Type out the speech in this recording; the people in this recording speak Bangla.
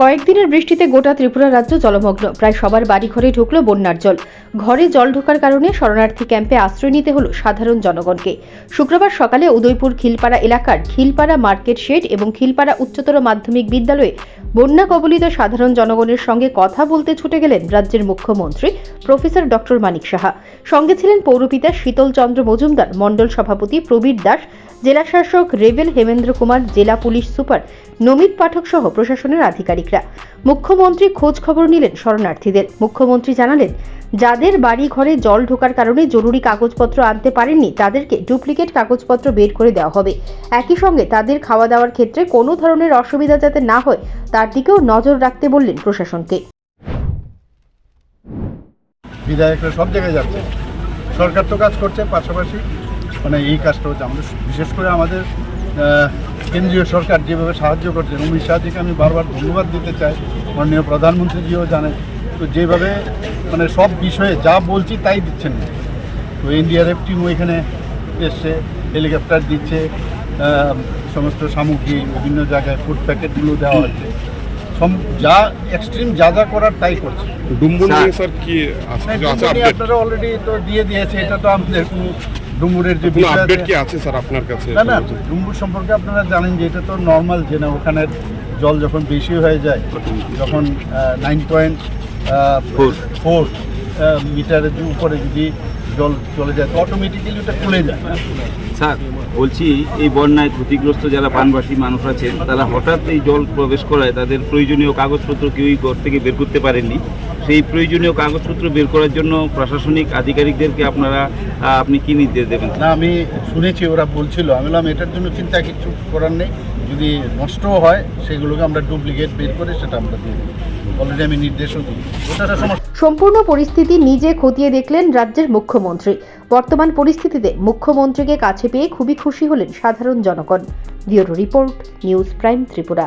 কয়েকদিনের বৃষ্টিতে গোটা ত্রিপুরা রাজ্য জলমগ্ন। প্রায় সবার বাড়িঘরে ঢুকলো বন্যার জল। ঘরে জল ঢোকার কারণে শরণার্থী ক্যাম্পে আশ্রয় নিতে হলো সাধারণ জনগণকে। শুক্রবার সকালে উদয়পুর খিলপাড়া এলাকার খিলপাড়া মার্কেট শেড এবং খিলপাড়া উচ্চতর মাধ্যমিক বিদ্যালয়ে বন্যা কবলিত সাধারণ জনগণের সঙ্গে কথা বলতে ছুটে গেলেন রাজ্যের মুখ্যমন্ত্রী প্রফেসর ডক্টর মানিক সাহা। সঙ্গে ছিলেন পৌরপিতা শীতল চন্দ্র মজুমদার, মণ্ডল সভাপতি প্রবীর দাস জেলা শাসক রেভেল হেমেন্দ্র কুমার, জেলা পুলিশ সুপার নমিত পাঠক সহ প্রশাসনের আধিকারিকরা। মুখ্যমন্ত্রী খোঁজ খবর নিলেন শরণার্থীদের। মুখ্যমন্ত্রী জানালেন, যাদের বাড়ি ঘরে জল ঢোকার কারণে জরুরি কাগজপত্র আনতে পারেননি, তাদেরকে ডুপ্লিকেট কাগজপত্র বের করে দেওয়া হবে। একই সঙ্গে তাদের খাওয়া দাওয়ার ক্ষেত্রে কোনো ধরনের অসুবিধা যাতে না হয়, তার দিকেও নজর রাখতে বললেন প্রশাসনকে। বিধায়করা সব জায়গায় যাচ্ছে। সরকার তো কাজ করছে পাশাপাশি। মানে এই কাজটা হচ্ছে। আমাদের বিশেষ করে আমাদের কেন্দ্রীয় সরকার যেভাবে সাহায্য করছেন অমিত শাহজিকে আমি বারবার ধন্যবাদ দিতে চাই। মাননীয় প্রধানমন্ত্রীজিও জানেন তো যেভাবে মানে সব বিষয়ে যা বলছি তাই দিচ্ছেন। না তো এনডিআরএফ টিমও এখানে এসছে হেলিকপ্টার দিচ্ছে সমস্ত সামগ্রী বিভিন্ন জায়গায় ফুড প্যাকেটগুলো দেওয়া হচ্ছে। সম- যা এক্সট্রিম যা যা করার তাই করছে। ডুম্বুর স্যার। কি ডুমুরি আপডেট আপনারা অলরেডি তো দিয়ে দিয়েছে এটা তো আমাদের কোনো ডুমুরের যে আপডেট কি আছে স্যার আপনার কাছে? না না ডুম্বুর সম্পর্কে আপনারা জানেন যে এটা তো নর্মাল যে না ওখানে জল যখন বেশি হয়ে যায় যখন নাইন পয়েন্ট. ফোর মিটারের উপরে যদি জল চলে যায় অটোমেটিক্যালি ওটা খুলে যায়। স্যার বলছি এই বন্যায় ক্ষতিগ্রস্ত যারা বানবাসী মানুষ আছেন তারা হঠাৎ এই জল প্রবেশ করায় তাদের প্রয়োজনীয় কাগজপত্র কেউই ঘর থেকে বের করতে পারেননি। সেই প্রয়োজনীয় কাগজপত্র বের করার জন্য প্রশাসনিক আধিকারিকদেরকে আপনারা আপনি কি নির্দেশ দেবেন? না আমি শুনেছি ওরা বলছিল। আমি বললাম এটার জন্য চিন্তা কিছু করার নেই। যদি নষ্টও হয় সেগুলোকে আমরা ডুপ্লিকেট বের করে সেটা আমরা দিই অলরেডি আমি নির্দেশও দিই। সম্পূর্ণ পরিস্থিতি নিজে খতিয়ে দেখলেন রাজ্যের মুখ্যমন্ত্রী। বর্তমান পরিস্থিতিতে মুখ্যমন্ত্রীকে কাছে পেয়ে খুবই খুশি হলেন সাধারণ জনগণ। Bureau report news prime Tripura.